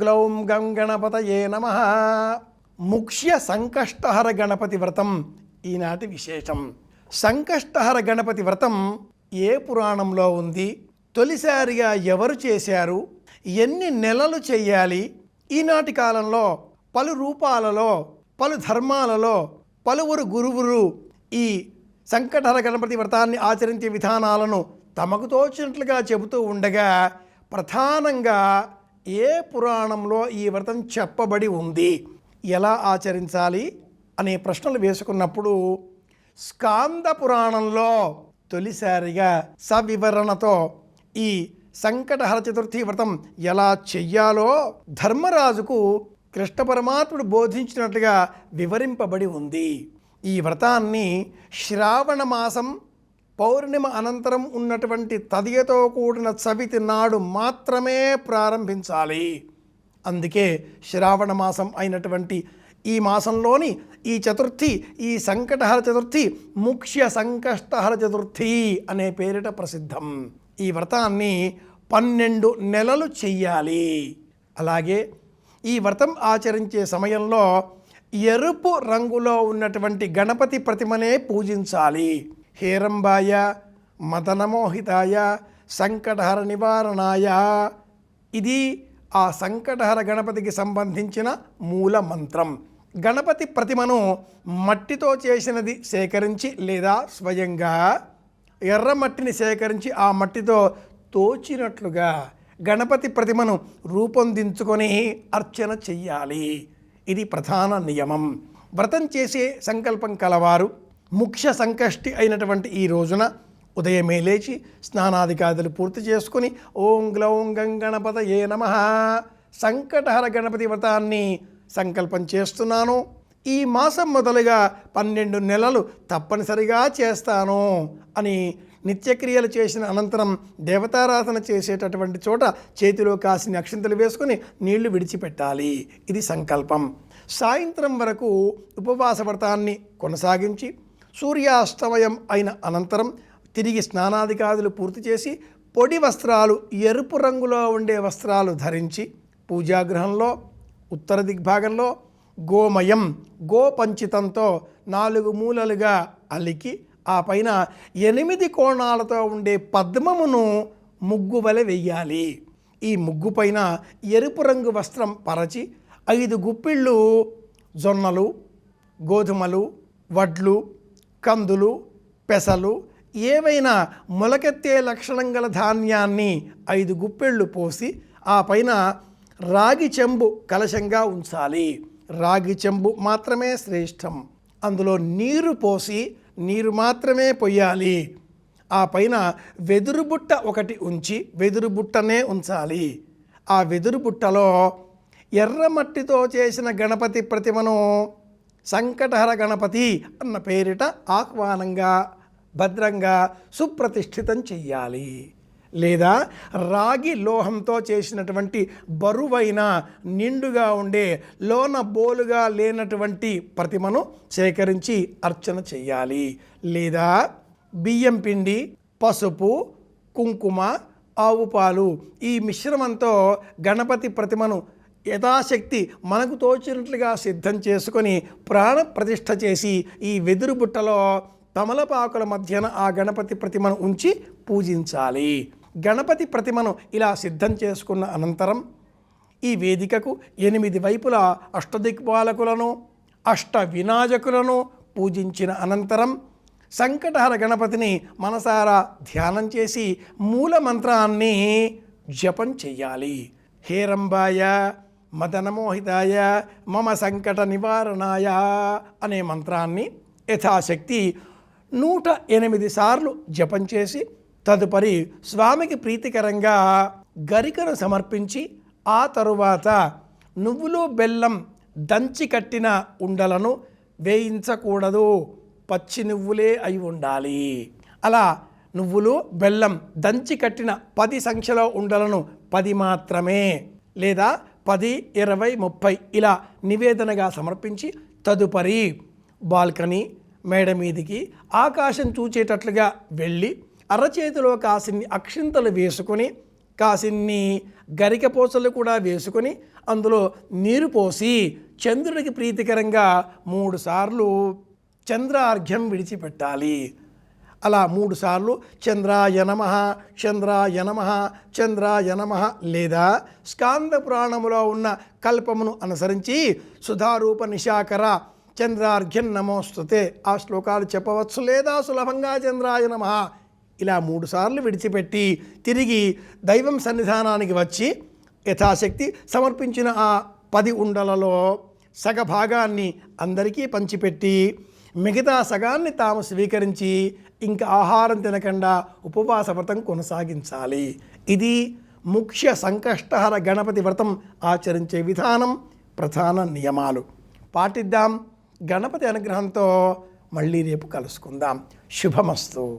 గ్లౌం గం గణపతయే నమ ముఖ్య సంకష్టహర గణపతి వ్రతం ఈనాటి విశేషం సంకష్టహర గణపతి వ్రతం ఏ పురాణంలో ఉంది? తొలిసారిగా ఎవరు చేశారు? ఎన్ని నెలలు చేయాలి? ఈనాటి కాలంలో పలు రూపాలలో పలు ధర్మాలలో పలువురు గురువులు ఈ సంకటహర గణపతి వ్రతాన్ని ఆచరించే విధానాలను తమకు తోచినట్లుగా చెబుతూ ఉండగా ప్రధానంగా ఏ పురాణంలో ఈ వ్రతం చెప్పబడి ఉంది? ఎలా ఆచరించాలి? అనే ప్రశ్నలు వేసుకున్నప్పుడు స్కాంద పురాణంలో తొలిసారిగా సవివరణతో ఈ సంకటహర చతుర్థి వ్రతం ఎలా చెయ్యాలో ధర్మరాజుకు కృష్ణ పరమాత్ముడు బోధించినట్లుగా వివరింపబడి ఉంది. ఈ వ్రతాన్ని శ్రావణ మాసం పౌర్ణిమ అనంతరం ఉన్నటువంటి తదియతో కూడిన చవితి నాడు మాత్రమే ప్రారంభించాలి. అందుకే శ్రావణ మాసం అయినటువంటి ఈ మాసంలోని ఈ చతుర్థి ఈ సంకటహర చతుర్థి ముఖ్య సంకష్టహర చతుర్థి అనే పేరిట ప్రసిద్ధం. ఈ వ్రతాన్ని పన్నెండు నెలలు చెయ్యాలి. అలాగే ఈ వ్రతం ఆచరించే సమయంలో ఎరుపు రంగులో ఉన్నటువంటి గణపతి ప్రతిమనే పూజించాలి. హేరంబాయ మదనమోహితాయ సంకటహర నివారణాయ ఇది ఆ సంకటహర గణపతికి సంబంధించిన మూల మంత్రం గణపతి ప్రతిమను మట్టితో చేసినది సేకరించి లేదా స్వయంగా ఎర్ర మట్టిని సేకరించి ఆ మట్టితో తోచినట్లుగా గణపతి ప్రతిమను రూపొందించుకొని అర్చన చెయ్యాలి. ఇది ప్రధాన నియమం. వ్రతం చేసే సంకల్పం కలవారు ముఖ్య సంకష్టి అయినటువంటి ఈ రోజున ఉదయమే లేచి స్నానాధికారులు పూర్తి చేసుకుని ఓం గ్లౌం గంగణపత ఏ నమ. సంకటహర గణపతి వ్రతాన్ని సంకల్పం చేస్తున్నాను. ఈ మాసం మొదలుగా పన్నెండు నెలలు తప్పనిసరిగా చేస్తాను అని నిత్యక్రియలు చేసిన అనంతరం దేవతారాధన చేసేటటువంటి చోట చేతిలో కాసిన అక్షింతలు వేసుకుని నీళ్ళు విడిచిపెట్టాలి. ఇది సంకల్పం. సాయంత్రం వరకు ఉపవాస వ్రతాన్ని కొనసాగించి సూర్యాస్తమయం అయిన అనంతరం తిరిగి స్నానాదికాదులు పూర్తి చేసి పొడి వస్త్రాలు ఎరుపు రంగులో ఉండే వస్త్రాలు ధరించి పూజాగృహంలో ఉత్తర దిగ్భాగంలో గోమయం గోపంచితంతో నాలుగు మూలలుగా అలికి ఆ పైన ఎనిమిది కోణాలతో ఉండే పద్మమును ముగ్గు వలె వెయ్యాలి. ఈ ముగ్గు పైన ఎరుపు రంగు వస్త్రం పరచి ఐదు గుప్పిళ్ళు జొన్నలు గోధుమలు వడ్లు కందులు పెసలు ఏవైనా మొలకెత్తే లక్షణం గల ధాన్యాన్ని ఐదు గుప్పెళ్ళు పోసి ఆ పైన రాగి చెంబు కలశంగా ఉంచాలి. రాగి చెంబు మాత్రమే శ్రేష్టం. అందులో నీరు పోసి నీరు మాత్రమే పొయ్యాలి. ఆ పైన వెదురు బుట్ట ఒకటి ఉంచి వెదురు బుట్టనే ఉంచాలి. ఆ వెదురు బుట్టలో ఎర్రమట్టితో చేసిన గణపతి ప్రతిమను సంకటహర గణపతి అన్న పేరిట ఆహ్వానంగా భద్రంగా సుప్రతిష్ఠితం చెయ్యాలి. లేదా రాగి లోహంతో చేసినటువంటి బరువైన నిండుగా ఉండే లోన బోలుగా లేనటువంటి ప్రతిమను సేకరించి అర్చన చెయ్యాలి. లేదా బియ్యం పిండి పసుపు కుంకుమ ఆవు పాలు ఈ మిశ్రమంతో గణపతి ప్రతిమను యథాశక్తి మనకు తోచినట్లుగా సిద్ధం చేసుకొని ప్రాణ ప్రతిష్ఠ చేసి ఈ వెదురు బుట్టలో తమలపాకుల మధ్యన ఆ గణపతి ప్రతిమను ఉంచి పూజించాలి. గణపతి ప్రతిమను ఇలా సిద్ధం చేసుకున్న అనంతరం ఈ వేదికకు ఎనిమిది వైపుల అష్టదిక్పాలకులను అష్ట వినాయకులను పూజించిన అనంతరం సంకటహర గణపతిని మనసారా ధ్యానం చేసి మూల మంత్రాన్ని జపం చెయ్యాలి. హేరంబాయ మదనమోహితాయ మమ సంకట నివారణాయ అనే మంత్రాన్ని యథాశక్తి నూట ఎనిమిది సార్లు జపం చేసి తదుపరి స్వామికి ప్రీతికరంగా గరికను సమర్పించి ఆ తరువాత నువ్వులు బెల్లం దంచి కట్టిన ఉండలను వేయించకూడదు. పచ్చి నువ్వులే అయి ఉండాలి. అలా నువ్వులు బెల్లం దంచి కట్టిన పది సంఖ్యలో ఉండలను పది మాత్రమే. లేదా పది ఇరవై ముప్పై ఇలా నివేదనగా సమర్పించి తదుపరి బాల్కనీ మేడ మీదికి ఆకాశం చూచేటట్లుగా వెళ్ళి అరచేతిలో కాసిన్ని అక్షింతలు వేసుకొని కాసిన్ని గరిక పోసలు కూడా వేసుకొని అందులో నీరు పోసి చంద్రుడికి ప్రీతికరంగా మూడుసార్లు చంద్రార్ఘ్యం విడిచిపెట్టాలి. అలా మూడుసార్లు చంద్రాయ నమ చంద్రాయ నమ చంద్రాయ నమ లేదా స్కాంద పురాణములో ఉన్న కల్పమును అనుసరించి సుధారూప నిశాకర చంద్రార్ఘ్యం నమోస్తుతే ఆ శ్లోకాలు చెప్పవచ్చు లేదా సులభంగా చంద్రాయ నమ. ఇలా మూడుసార్లు విడిచిపెట్టి తిరిగి దైవం సన్నిధానానికి వచ్చి యథాశక్తి సమర్పించిన ఆ పది ఉండలలో సగ భాగాన్ని అందరికీ పంచిపెట్టి మిగతా సగాన్ని తాము స్వీకరించి ఇంకా ఆహారం తినకుండా ఉపవాస వ్రతం కొనసాగించాలి. ఇది ముఖ్య సంకష్టహర గణపతి వ్రతం ఆచరించే విధానం ప్రధాన నియమాలు. పాటిద్దాం. గణపతి అనుగ్రహంతో మళ్ళీ రేపు కలుసుకుందాం. శుభమస్తు.